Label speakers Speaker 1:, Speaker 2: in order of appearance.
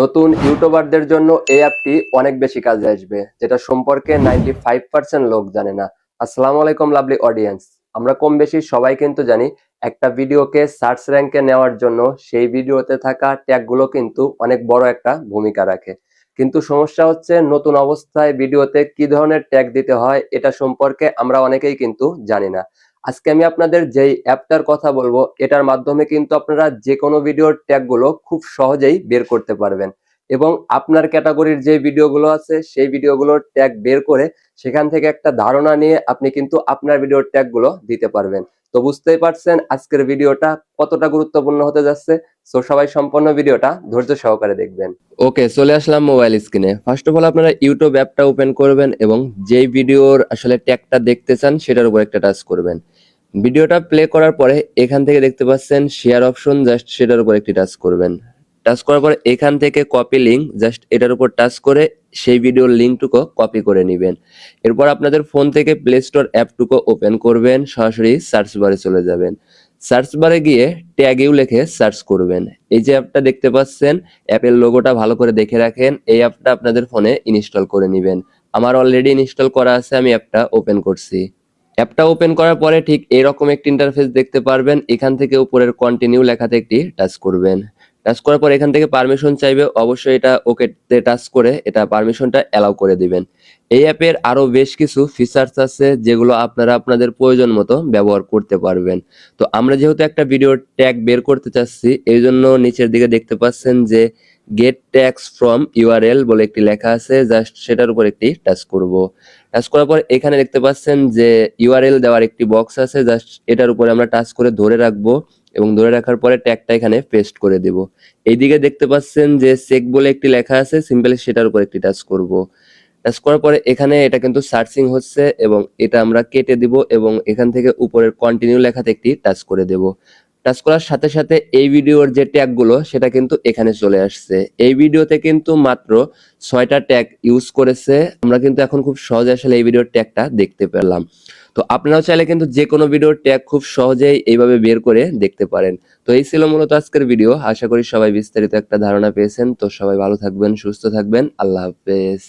Speaker 1: নতুন ইউটিউবারদের জন্য এই অ্যাপটি অনেক বেশি কাজে আসবে, যেটা সম্পর্কে নাইনটি ফাইভ পার্সেন্ট লোক জানে না। আসসালামু আলাইকুম লাভলি অডিয়েন্স আমরা কম বেশি সবাই কিন্তু জানি, একটা ভিডিওকে সার্চ র্যাঙ্কে নেওয়ার জন্য সেই ভিডিওতে থাকা ট্যাগগুলো কিন্তু অনেক বড় একটা ভূমিকা রাখে। কিন্তু সমস্যা হচ্ছে নতুন অবস্থায় ভিডিওতে কি ধরনের ট্যাগ দিতে হয়, এটা সম্পর্কে আমরা অনেকেই কিন্তু জানি না। আজকে আমি আপনাদের যেই অ্যাপটার কথা বলব, এটার মাধ্যমে কিন্তু আপনারা যে কোনো ভিডিওর ট্যাগগুলো খুব সহজেই বের করতে পারবেন। এবং আপনার ক্যাটাগরির যে ভিডিওগুলো আছে, সেই ভিডিওগুলোর ট্যাগ বের করে সেখান থেকে একটা ধারণা নিয়ে আপনি কিন্তু আপনার ভিডিওর ট্যাগগুলো দিতে পারবেন। তো বুঝতেই পারছেন আজকের ভিডিওটা কতটা গুরুত্বপূর্ণ হতে যাচ্ছে? সো সবাই সম্পূর্ণ ভিডিওটা ধৈর্য সহকারে দেখবেন। ওকে চলে আসলাম মোবাইল স্ক্রিনে ফার্স্ট অফ অল আপনারা ইউটিউব অ্যাপটা ওপেন করবেন এবং যেই ভিডিওর আসলে ট্যাগটা দেখতে চান, সেটার উপর একটা টাচ করবেন। ভিডিওটা প্লে করার পরে এখান থেকে দেখতে পাচ্ছেন শেয়ার অপশন জাস্ট সেটার উপর একটি টাচ করবেন। টাচ করার পর এখান থেকে কপি লিঙ্ক জাস্ট এটার উপর টাচ করে সেই ভিডিওর লিঙ্কটুকু কপি করে নেবেন। এরপর আপনাদের ফোন থেকে প্লে স্টোর অ্যাপটুকু ওপেন করবেন, সরাসরি সার্চ বারে চলে যাবেন। সার্চ বারে গিয়ে ট্যাগেও লিখে সার্চ করবেন। এই যে অ্যাপটা দেখতে পাচ্ছেন অ্যাপের লোগোটা ভালো করে দেখে রাখেন, এই অ্যাপটা আপনাদের ফোনে ইনস্টল করে নেবেন। আমার অলরেডি ইনস্টল করা আছে, আমি অ্যাপটা ওপেন করছি। অ্যাপটা ওপেন করার পরে ঠিক এরকম একটি ইন্টারফেস দেখতে পারবেন, এখান থেকে উপরের কন্টিনিউ লেখাতে একটি টাচ করবেন। টাচ করার পর এখান থেকে পারমিশন চাইবে, অবশ্যই এটা ওকেতে টাচ করে, এটা পারমিশনটা অ্যালাউ করে দিবেন। এই অ্যাপের আরও বেশ কিছু ফিচার্স আছে যেগুলো আপনারা আপনাদের প্রয়োজন মতো ব্যবহার করতে পারবেন। তো আমরা যেহেতু একটা ভিডিও ট্যাগ বের করতে চাচ্ছি এই জন্য নিচের দিকে দেখতে পাচ্ছেন যে গেট ট্যাক্স ফ্রম ইউআরএল বলে একটি লেখা আছে জাস্ট সেটার উপর একটি টাচ করব। টাচ করার পর এখানে দেখতে পাচ্ছেন যে ইউআরএল দেওয়ার একটি বক্স আছে জাস্ট এটার উপরে আমরা টাচ করে ধরে রাখব এবং ধরে রাখার পরে ট্যাগটা এখানে পেস্ট করে দেব। এইদিকে দেখতে পাচ্ছেন যে চেক বলে একটি লেখা আছে সিম্পলি সেটার উপর একটি টাচ করব। টাচ করার পরে এখানে এটা কিন্তু সার্চিং হচ্ছে এবং এটা আমরা কেটে দিব এবং এখান থেকে উপরের কন্টিনিউ লেখাতে একটি টাচ করে দেব। টাচ করার সাথে সাথে এই ভিডিওর যে ট্যাগগুলো, সেটা কিন্তু এখানে চলে আসছে। এই ভিডিওতে কিন্তু মাত্র ছয়টা ট্যাগ ইউজ করেছে। আমরা কিন্তু এখন খুব সহজে আসলে এই ভিডিওর ট্যাগটা দেখতে পেলাম। তো আপনারাও চাইলে কিন্তু যে কোনো ভিডিওর ট্যাগ খুব সহজেই এইভাবে বের করে দেখতে পারেন। তো এই ছিল মূলত আজকের ভিডিও। আশা করি সবাই বিস্তারিত একটা ধারণা পেয়েছেন। তো সবাই ভালো থাকবেন, সুস্থ থাকবেন। আল্লাহ হাফেজ।